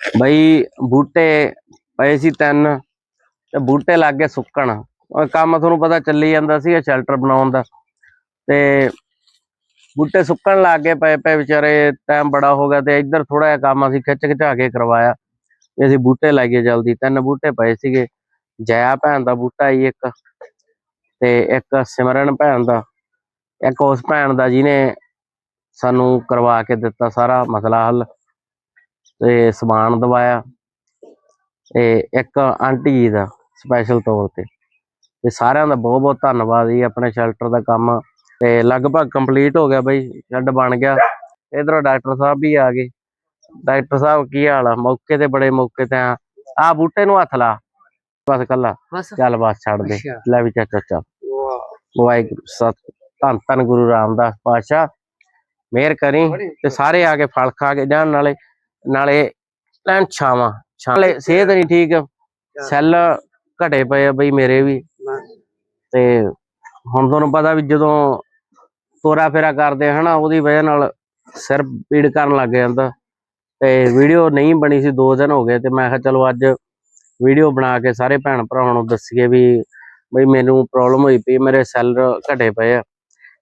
ਬਈ ਬੂਟੇ ਪਏ ਸੀ ਤਿੰਨ ਤੇ ਬੂਟੇ ਲੱਗ ਗਏ ਸੁੱਕਣ। ਕੰਮ ਤੁਹਾਨੂੰ ਪਤਾ ਚੱਲੀ ਜਾਂਦਾ ਸੀ ਸ਼ੈਲਟਰ ਬਣਾਉਣ ਦਾ। ਤੇ ਬੂਟੇ ਸੁੱਕਣ ਲੱਗ ਗਏ ਪਏ ਪਏ ਵਿਚਾਰੇ ਟਾਈਮ ਬੜਾ ਹੋ ਗਿਆ ਤੇ ਇੱਧਰ ਥੋੜਾ ਜਿਹਾ ਕੰਮ ਅਸੀਂ ਖਿੱਚ ਖਿਚਾ ਕੇ ਕਰਵਾਇਆ। ਤੇ ਅਸੀਂ ਬੂਟੇ ਲਾਈਏ ਜਲਦੀ, ਤਿੰਨ ਬੂਟੇ ਪਏ ਸੀਗੇ। ਜਇਆ ਭੈਣ ਦਾ ਬੂਟਾ ਹੀ ਇੱਕ ਤੇ ਇੱਕ ਸਿਮਰਨ ਭੈਣ ਦਾ, ਇੱਕ ਉਸ ਭੈਣ ਦਾ ਜਿਹਨੇ ਸਾਨੂੰ ਕਰਵਾ ਕੇ ਦਿੱਤਾ ਸਾਰਾ ਮਸਲਾ ਹੱਲ। ਤੇ ਸਮਾਨ ਦਵਾਇਆ ਤੇ ਇੱਕ ਆਂਟੀ ਜੀ ਦਾ ਸਪੈਸ਼ਲ ਤੌਰ ਤੇ। ਤੇ ਸਾਰਿਆਂ ਦਾ ਬਹੁਤ ਬਹੁਤ ਧੰਨਵਾਦ ਜੀ ਆਪਣੇ ਸ਼ੈਲਟਰ ਦਾ ਕੰਮ। ਤੇ ਲਗਭਗ ਕੰਪਲੀਟ ਹੋ ਗਿਆ ਬਈ ਸ਼ੈੱਡ ਬਣ ਗਿਆ। ਇਧਰੋਂ ਡਾਕਟਰ ਸਾਹਿਬ ਵੀ ਆ ਗਏ। ਡਾਕਟਰ ਸਾਹਿਬ ਕੀ ਹਾਲ ਆ? ਮੌਕੇ ਤੇ ਬੜੇ ਮੌਕੇ ਤੇ ਆ। ਆ ਬੂਟੇ ਨੂੰ ਹੱਥ ਲਾ। ਬਸ ਕੱਲਾ। ਚੱਲ ਬਸ ਛੱਡ ਦੇ। ਲੈ ਵੀ ਚਾਚਾ ਚੱਲ। ਵਾਹਿਗੁਰੂ ਸਤ ਧੰਨ ਧੰਨ ਗੁਰੂ ਰਾਮਦਾਸ ਪਾਤਸ਼ਾਹ। ਮਿਹਰ ਕਰੀ ਤੇ ਸਾਰੇ ਆ ਕੇ ਫਲ ਖਾ ਕੇ ਜਾਣ ਨਾਲੇ ਨਾਲੇ ਲੈਣ ਛਾਵਾਂ ਛਾਲੇ ਸਿਹਤ ਨਹੀਂ ਠੀਕ ਸੈੱਲ ਘਟੇ ਪਏ ਆ ਬਈ ਮੇਰੇ ਵੀ। ਤੇ ਹੁਣ ਤੁਹਾਨੂੰ ਪਤਾ ਵੀ ਜਦੋਂ ਤੋਰਾ ਫੇਰਾ ਕਰਦੇ ਹਨਾ ਉਹਦੀ ਵਜ੍ਹਾ ਨਾਲ ਸਿਰ ਪੀੜ ਕਰਨ ਲੱਗ ਜਾਂਦਾ। ਤੇ ਵੀਡੀਓ ਨਹੀਂ ਬਣੀ ਸੀ 2 ਦਿਨ ਹੋ ਗਏ ਤੇ ਮੈਂ ਕਿਹਾ ਚਲੋ ਅੱਜ ਵੀਡੀਓ ਬਣਾ ਕੇ ਸਾਰੇ ਭੈਣ ਭਰਾਵਾਂ ਨੂੰ ਦੱਸੀਏ ਵੀ ਬਈ ਮੈਨੂੰ ਪ੍ਰੋਬਲਮ ਹੋਈ ਪਈ ਮੇਰੇ ਸੈੱਲ ਘਟੇ ਪਏ ਆ।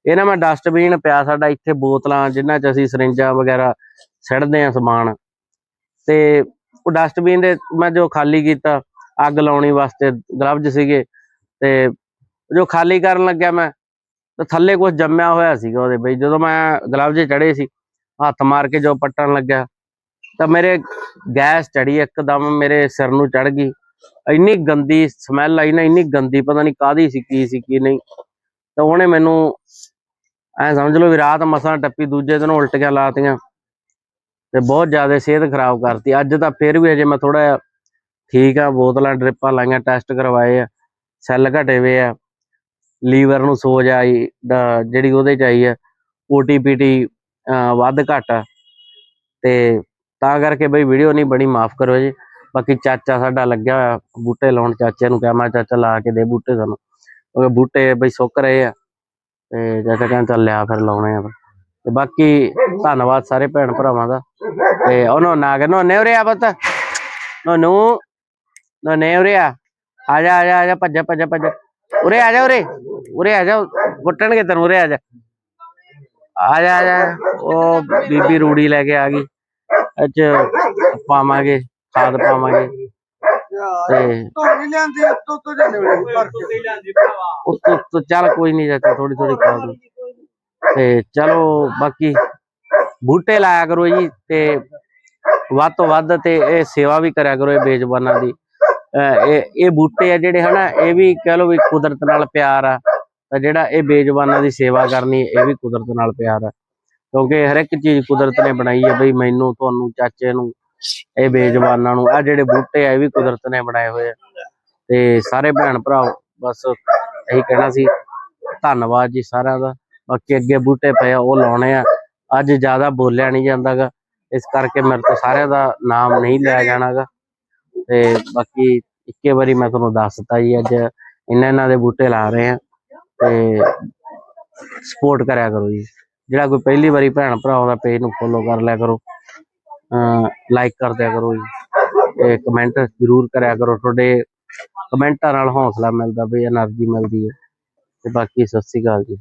ਇਹ ਨਾ ਮੈਂ ਡਸਟਬਿਨ ਪਿਆ ਸਾਡਾ ਇੱਥੇ ਬੋਤਲਾਂ ਜਿਨ੍ਹਾਂ 'ਚ ਅਸੀਂ ਸਰਿੰਜਾਂ ਵਗੈਰਾ ਸਿੱਟਦੇ ਆ ਸਮਾਨ। ਤੇ ਉਹ ਡਸਟਬਿਨ ਦੇ ਮੈਂ ਜੋ ਖਾਲੀ ਕੀਤਾ, ਅੱਗ ਲਾਉਣੀ ਵਾਸਤੇ ਗਲਵਜ ਸੀਗੇ ਤੇ ਜੋ ਖਾਲੀ ਕਰਨ ਲੱਗਿਆ ਮੈਂ, ਤੇ ਥੱਲੇ ਕੁਝ ਜੰਮਿਆ ਹੋਇਆ ਸੀਗਾ ਉਹਦੇ ਬਈ ਜਦੋਂ ਮੈਂ ਗਲਵਜ ਚੜੇ ਸੀ, ਹੱਥ ਮਾਰ ਕੇ ਜੋ ਪੱਟਣ ਲੱਗਿਆ, ਤਾਂ ਮੇਰੇ ਗੈਸ ਚੜੀ ਇੱਕਦਮ, ਮੇਰੇ ਸਿਰ ਨੂੰ ਚੜ ਗਈ। ਇੰਨੀ ਗੰਦੀ ਸਮੈਲ ਆਈ ਨਾ, ਇੰਨੀ ਗੰਦੀ, ਪਤਾ ਨਹੀਂ ਕਾਦੀ ਸੀ, ਕੀ ਸੀ, ਕੀ ਨਹੀਂ। ਤਾਂ ਉਹਨੇ ਮੈਨੂੰ ਐ ਸਮਝ ਲਓ ਵੀ ਰਾਤ ਮਸਾਂ ਟੱਪੀ, ਦੂਜੇ ਦਿਨ ਉਲਟੀਆਂ ਲਾਤੀਆਂ। ਤੇ ਬਹੁਤ ਜ਼ਿਆਦਾ ਸਿਹਤ ਖਰਾਬ ਕਰਤੀ। ਅੱਜ ਤਾਂ ਫਿਰ ਵੀ ਅਜੇ ਮੈਂ ਥੋੜਾ ਜਿਹਾ ਠੀਕ ਆ, ਬੋਤਲਾਂ, ਡ੍ਰਿਪਾਂ ਲਾਈਆਂ, ਟੈਸਟ ਕਰਵਾਏ ਆ, ਸੈੱਲ ਘਟੇ ਹੋਏ ਆ। ਲੀਵਰ ਨੂੰ ਸੋਜ ਆਈ, ਦਾ- ਜਿਹੜੀ ਉਹਦੇ ਚ ਆਈ ਆ ਓਟੀਪੀਟੀ ਵੱਧ ਘਟ ਆ। ਤੇ ਤਾਂ ਕਰਕੇ ਬਈ ਵੀਡੀਓ ਨਹੀਂ ਬਣੀ, ਮਾਫ ਕਰੋ ਜੀ। ਬਾਕੀ ਚਾਚਾ ਸਾਡਾ ਲੱਗਿਆ ਹੋਇਆ, ਬੂਟੇ ਲਾਉਣ ਚਾਚੇ ਨੂੰ ਕਿਹਾ, ਮੈਂ ਚਾਚਾ ਲਾ ਕੇ ਦੇ ਬੂਟੇ ਸਾਨੂੰ। ਉਹ ਬੂਟੇ ਬਈ ਸੁੱਕ ਰਹੇ ਆ। ਤੇ ਚਾਚਾ ਕਹਿੰਦਾ, ਚੱਲ ਲਿਆ ਫਿਰ ਲਾਉਣੇ ਆ। ਤੇ ਬਾਕੀ ਧੰਨਵਾਦ ਸਾਰੇ ਭੈਣ ਭਰਾਵਾਂ ਦਾ। ਤੇ ਉਹਨੋਂ ਨਾ ਕਿ ਨੋ ਨੇ ਉਰੇ ਆ ਪੁੱਤ। ਨੋ ਨੂੰ ਨੋ ਨੇ ਉਰੇ ਆ ਆ ਜਾ ਆ ਜਾ ਆ ਜਾ ਭੱਜ ਭੱਜ ਭੱਜ। ਉਰੇ ਆ ਜਾ ਉਰੇ। ਉਰੇ ਆ ਜਾ ਗੁੱਟਣਗੇ ਤੈਨੂੰ ਉਰੇ ਆ ਜਾ। ਆ ਜਾ ਆ ਜਾ। ਉਹ ਬੀਬੀ ਰੂੜੀ ਲੈ ਕੇ ਆ ਗਈ। ਅੱਜ ਪਾਵਾਂਗੇ ਖਾਦ ਪਾਵਾਂਗੇ। ਤੇ ਨਹੀਂ ਲਿਆਂਦੀ ਉੱਤੋਂ ਤੋਂ ਜਾਂਦੇ ਭਰ ਕੇ ਉਸ ਤੋਂ ਤੋਂ ਚੱਲ ਕੋਈ ਨਹੀਂ ਜਾਂਦਾ ਥੋੜੀ ਥੋੜੀ ਖਾਦ ਤੇ ਚਲੋ ਬਾਕੀ ਬੂਟੇ ਲਾਇਆ ਕਰੋ ਜੀ ਤੇ ਵੱਧ ਤੋਂ ਵੱਧ ਤੇ ਇਹ ਸੇਵਾ ਵੀ ਕਰਿਆ ਕਰੋ ਇਹ ਬੇਜ਼ਬਾਨਾਂ ਦੀ। ਇਹ ਇਹ ਬੂਟੇ ਆ ਜਿਹੜੇ ਹਨਾ, ਇਹ ਵੀ ਕਹਿ ਲਓ ਵੀ ਕੁਦਰਤ ਨਾਲ ਪਿਆਰ ਆ। ਤਾਂ ਜਿਹੜਾ ਇਹ ਬੇਜ਼ਬਾਨਾਂ ਦੀ ਸੇਵਾ ਕਰਨੀ, ਇਹ ਵੀ ਕੁਦਰਤ ਨਾਲ ਪਿਆਰ ਆ। ਕਿਉਂਕਿ ਹਰ ਇੱਕ ਚੀਜ਼ ਕੁਦਰਤ ਨੇ ਬਣਾਈ ਹੈ ਬਈ, ਮੈਨੂੰ, ਤੁਹਾਨੂੰ, ਚਾਚੇ ਨੂੰ, ਇਹ ਬੇਜ਼ਬਾਨਾਂ ਨੂੰ ਆ ਜਿਹੜੇ ਬੂਟੇ ਆ, ਇਹ ਵੀ ਕੁਦਰਤ ਨੇ ਬਣਾਏ ਹੋਏ ਆ। ਤੇ ਸਾਰੇ ਭੈਣ ਭਰਾ, ਬਸ ਇਹੀ ਕਹਿਣਾ ਸੀ, ਧੰਨਵਾਦ ਜੀ ਸਾਰਿਆਂ ਦਾ। ਬਾਕੀ ਅੱਗੇ ਬੂਟੇ ਪਏ ਆ, ਉਹ ਲਾਉਣੇ ਆ। ਅੱਜ ਜ਼ਿਆਦਾ ਬੋਲਿਆ ਨਹੀਂ ਜਾਂਦਾਗਾ। ਇਸ ਕਰਕੇ ਮੇਰੇ ਤੋਂ ਸਾਰਿਆਂ ਦਾ ਨਾਮ ਨਹੀਂ ਲਿਆ ਜਾਣਾ ਗਾ ਤੇ ਬਾਕੀ ਇੱਕੇ ਵਾਰੀ ਮੈਂ ਤੁਹਾਨੂੰ ਦੱਸ ਦਿੱਤਾ ਜੀ, ਅੱਜ ਇਹਨਾਂ ਇਹਨਾਂ ਦੇ ਬੂਟੇ ਲਾ ਰਹੇ ਆ ਤੇ ਸਪੋਰਟ ਕਰਿਆ ਕਰੋ ਜੀ। ਜਿਹੜਾ ਕੋਈ ਪਹਿਲੀ ਵਾਰੀ ਭੈਣ ਭਰਾ ਦਾ ਪੇਜ ਨੂੰ ਫੋਲੋ ਕਰ ਲਿਆ ਕਰੋ। ਲਾਈਕ ਕਰ ਦਿਆ ਕਰੋ ਜੀ। ਤੇ ਕਮੈਂਟ ਜ਼ਰੂਰ ਕਰਿਆ ਕਰੋ। ਤੁਹਾਡੇ ਕਮੈਂਟਾਂ ਨਾਲ ਹੌਸਲਾ ਮਿਲਦਾ ਵੀ એનર્ਜੀ ਮਿਲਦੀ ਹੈ। ਤੇ ਬਾਕੀ ਸਤਿ ਸ੍ਰੀ ਅਕਾਲ ਜੀ।